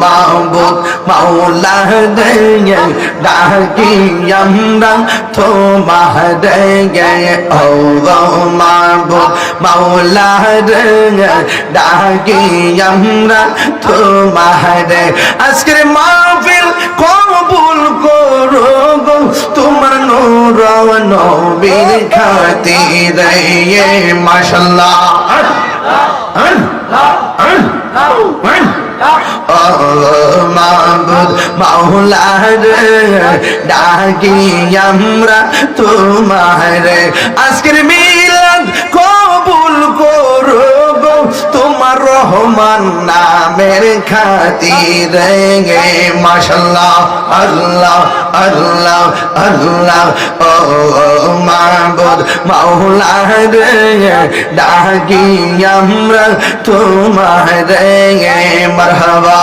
মাহবুব মাওলা রে ডাকি আমরা তোমার রে ও মাহবুব মাওলা রে ডাকি আমরা তোমার আজকের মাহফিল কবুল করো গো, তোমার নূর নবীর খাতিরে মাশাআল্লাহ মাবুদ মাওলার ডাকি আমরা তোমার। আজকের মিলাদ কবুল করো তোমার রহমান নামের খাতিরে গে মাশাল্লাহ, আল্লাহ আল্লাহ আল্লাহ, ও মাবুদ মাওলার ডাকি আমরা তোমার মারহাবা,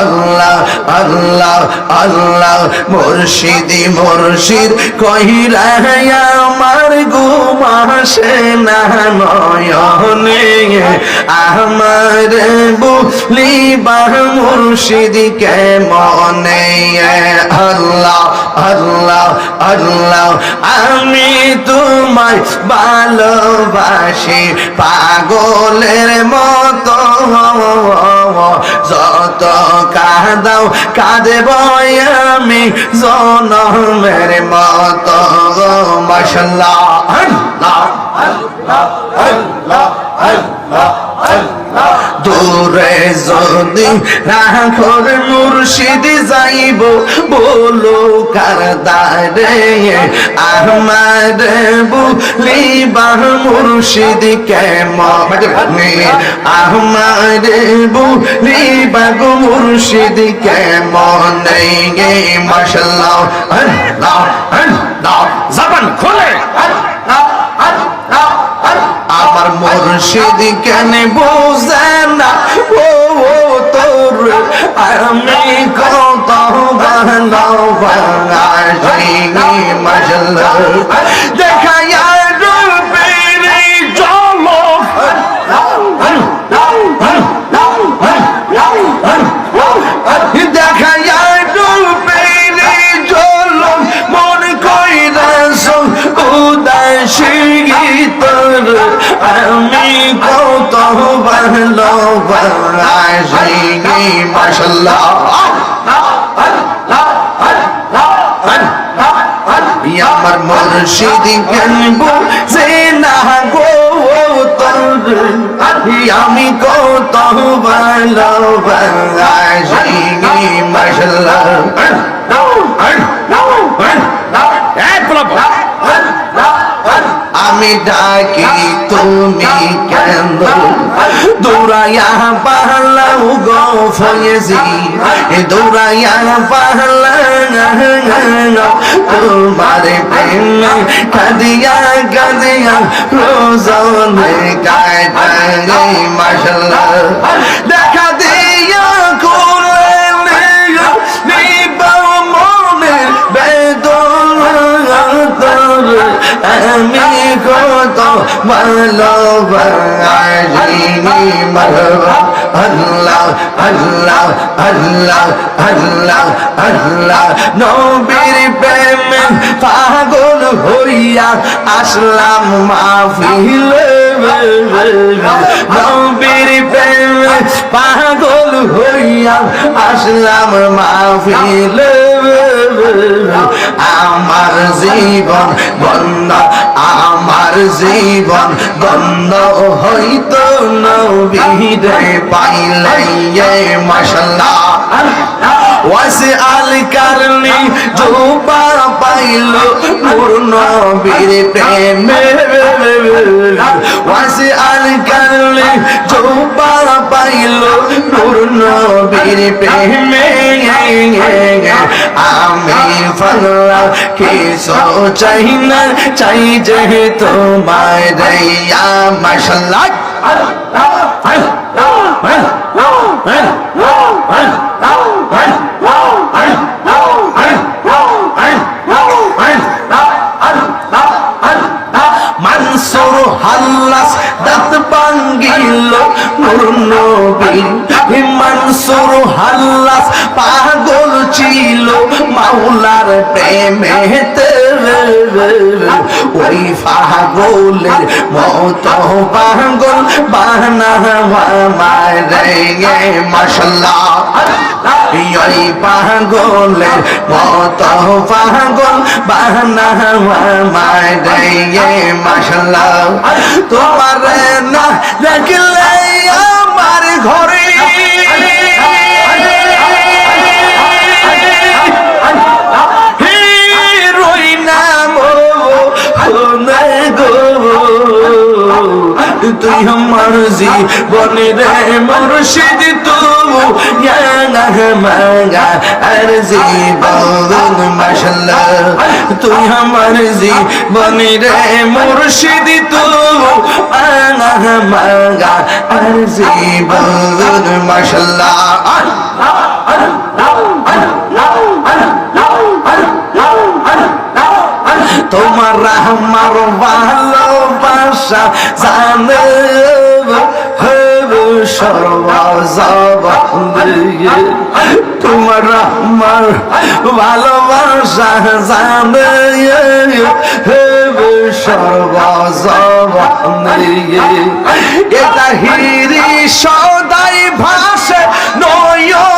আল্লাহ আল্লাহ আল্লাহ, মুর্শিদি, মুর্শিদ কহিরা আমার গুমাসে না নয়নে আমার বুলিবা মুর্শিদকে মনে? আল্লাহ আল্লাহ আল্লাহ, আমি তোমায় ভালোবাসি। পাগলের মতো যত কাঁদাও, কাঁদেব আমি জনমের মতো। মশলা আল্লাহ আল্লাহ আল্লাহ আল্লাহ আল্লাহ। দূরে যদি রাখর মুর্শিদ যাইব বলো কার দারে আমার বুলিবা মুর্শিদ কেমনে? আমার বুলিবা গো মুর্শিদ কেমনে? আল্লাহ। জবান খোলে। মুর্শিদ কেন বোঝে না। ও ও তোর আমি কত ভালো বাঙালি মজল দেখা বাসি মাশাল্লাহ আমার মুর্শিদ গনব যে না গো আমি কত মাশাল্লাহ আমি ডাকি তুমি কেন দৌড়াইয়া পাহলাও গো ফয়েজি। দৌড়াইয়া পাহলা তোমার প্রেম কাদিয়া কাদিয়া রোজনে কাটাই মাশাল্লাহ দেখা দিয়া আমি কত ভালোবাসি মারবা আল্লাহ আল্লাহ আল্লাহ আল্লাহ আল্লাহ নবীর প্রেমে পাগল হইয়া আসলাম মাহফিল নবীর প্রেমে পাগল হইয়া আসলাম মাহফিল আমার জীবন বন্ধ জীবন বন্ধ হইত নবীরে পাইলাইয়ে মাশাল্লাহ। ওয়াসে আল কারণে জোপা পাইল নূর নবীর প্রেমে। ওয়াসে আল কারণে জোপা পাইল নূর নবীর প্রেমে। আমি ফলা কিছু চাই না, চাই যে তোমার রেয়া হাল্লাস দাঁত ভাঙ্গিল নূর নবীর মানসুর হাল্লাস পাগল ছিল মাওলার প্রেমেতে ওই পাগলের মত পাগল বানা মারে মাশাল্লাহ। ওই পাগলের মত পাগল বাহানা মায়ে মাসাল্লাহ তোমার না দেখলে আমার ঘরে জীবনে রে মুর্শিদ তু মাঙ্গা আর জীবন মাশাল্লাহ। তুই আমার জীবনে রে মুর্শিদ তু মাঙ্গা আর জীবন মাশাল্লাহ। তোমার আমার ভালোবাসা জানে তোমার আমার ভালোবাসা জানে সর্বজবানে এটা হিরি সদাই ভাষে নয়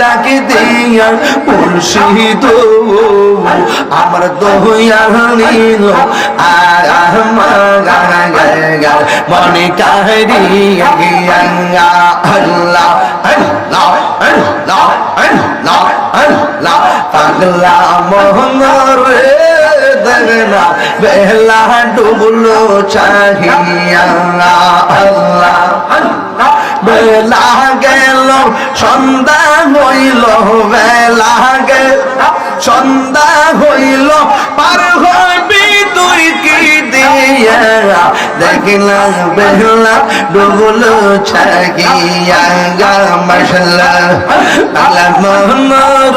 ডাকি দিয়া মুর্শিদ, আমার দহিয়া নিল মনে কাহিয়া গিয়া আল্লাহ আল্লাহ আল্লাহ আল্লাহ আল্লাহ। পাগলা মোহন রে। দেখনা বেলা ডুবলো চাহিয়া আল্লাহ। বেলা গেল, সন্ধ্যা হইল, বেলা গেল, সন্ধ্যা হইল, পার হইবি তুই কি দিয়া? দেখিলাম বেলা ডুবলো ছাগিয়া গা মশলা মনোর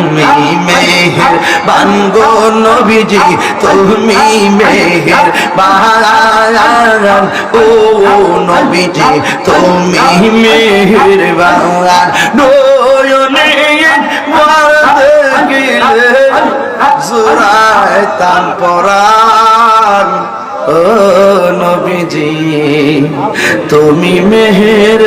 তুমি মেহের বানগো নবীজি, তুমি মেহের বাগান ও নবীজি, তুমি মেহের বাগান নয়নে গেলে জোড়ায় তান পরাণ ও নবীজি, তুমি মেহের